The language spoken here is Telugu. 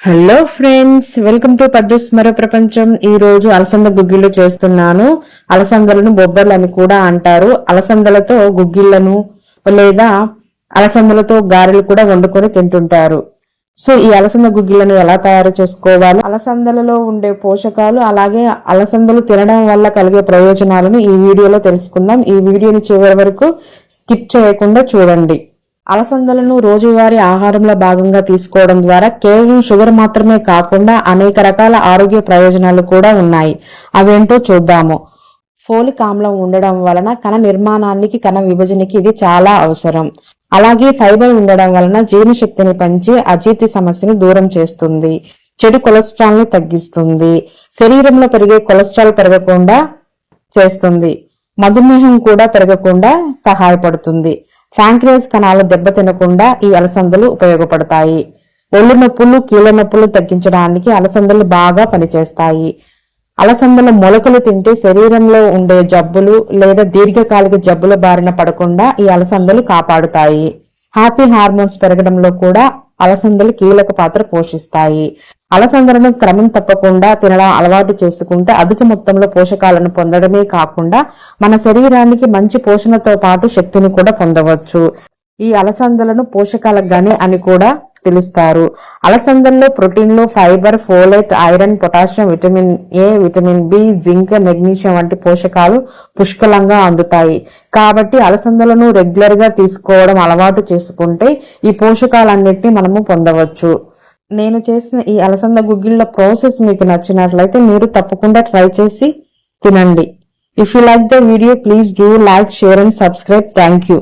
Hello friends welcome to Paddu's మరో ప్రపంచం ఈ రోజు అలసంద గుగ్గిళ్ళు చేస్తున్నాను. అలసందలను బొబ్బర్లు అని కూడా అంటారు. అలసందలతో గుగ్గిళ్ళను లేదా అలసందలతో గారెలు కూడా వండుకొని తింటుంటారు. సో ఈ అలసంద గుగ్గిళ్ళను ఎలా తయారు చేసుకోవాలి? అలసందలలో ఉండే పోషకాలు అలాగే అలసందలు తినడం వల్ల కలిగే ప్రయోజనాలను ఈ వీడియోలో తెలుసుకుందాం. ఈ వీడియోని చివరి వరకు స్కిప్ చేయకుండా చూడండి. అలసందలను రోజువారీ ఆహారంలో భాగంగా తీసుకోవడం ద్వారా కేవలం షుగర్ మాత్రమే కాకుండా అనేక రకాల ఆరోగ్య ప్రయోజనాలు కూడా ఉన్నాయి. అవేంటో చూద్దాము. ఫోలిక్ ఆమ్లం ఉండడం వలన కణ నిర్మాణానికి కణ విభజనకి ఇది చాలా అవసరం. అలాగే ఫైబర్ ఉండడం వలన జీర్ణశక్తిని పెంచి అజీర్తి సమస్యను దూరం చేస్తుంది. చెడు కొలెస్ట్రాల్ని తగ్గిస్తుంది. శరీరంలో పెరిగే కొలెస్ట్రాల్ పెరగకుండా చేస్తుంది. మధుమేహం కూడా పెరగకుండా సహాయపడుతుంది. ఫ్యాంక్రియస్ కణాలు దెబ్బతినకుండా ఈ అలసందలు ఉపయోగపడతాయి. ఒళ్ళు నొప్పులు కీళ్ళ నొప్పులు తగ్గించడానికి అలసందలు బాగా పనిచేస్తాయి. అలసందల మొలకలు తింటే శరీరంలో ఉండే జబ్బులు లేదా దీర్ఘకాలిక జబ్బుల బారిన పడకుండా ఈ అలసందలు కాపాడుతాయి. హ్యాపీ హార్మోన్స్ పెరగడంలో కూడా అలసందలు కీలక పాత్ర పోషిస్తాయి. అలసందలను క్రమం తప్పకుండా తినడం అలవాటు చేసుకుంటే అధిక మొత్తంలో పోషకాలను పొందడమే కాకుండా మన శరీరానికి మంచి పోషణతో పాటు శక్తిని కూడా పొందవచ్చు. ఈ అలసందలను పోషకాల గని అని కూడా పిలుస్తారు. అలసందల్లో ప్రోటీన్లు fibre folate iron potassium vitamin A vitamin B zinc magnesium వంటి పోషకాలు పుష్కలంగా అందుతాయి. కాబట్టి అలసందలను రెగ్యులర్గా తీసుకోవడం అలవాటు చేసుకుంటే ఈ పోషకాలన్నిటిని మనము పొందవచ్చు. నేను చేసిన ఈ అలసంద గుగ్గిళ్ళ ప్రాసెస్ మీకు నచ్చినట్లయితే మీరు తప్పకుండా ట్రై చేసి తినండి. If you like the video please do like share and subscribe thank you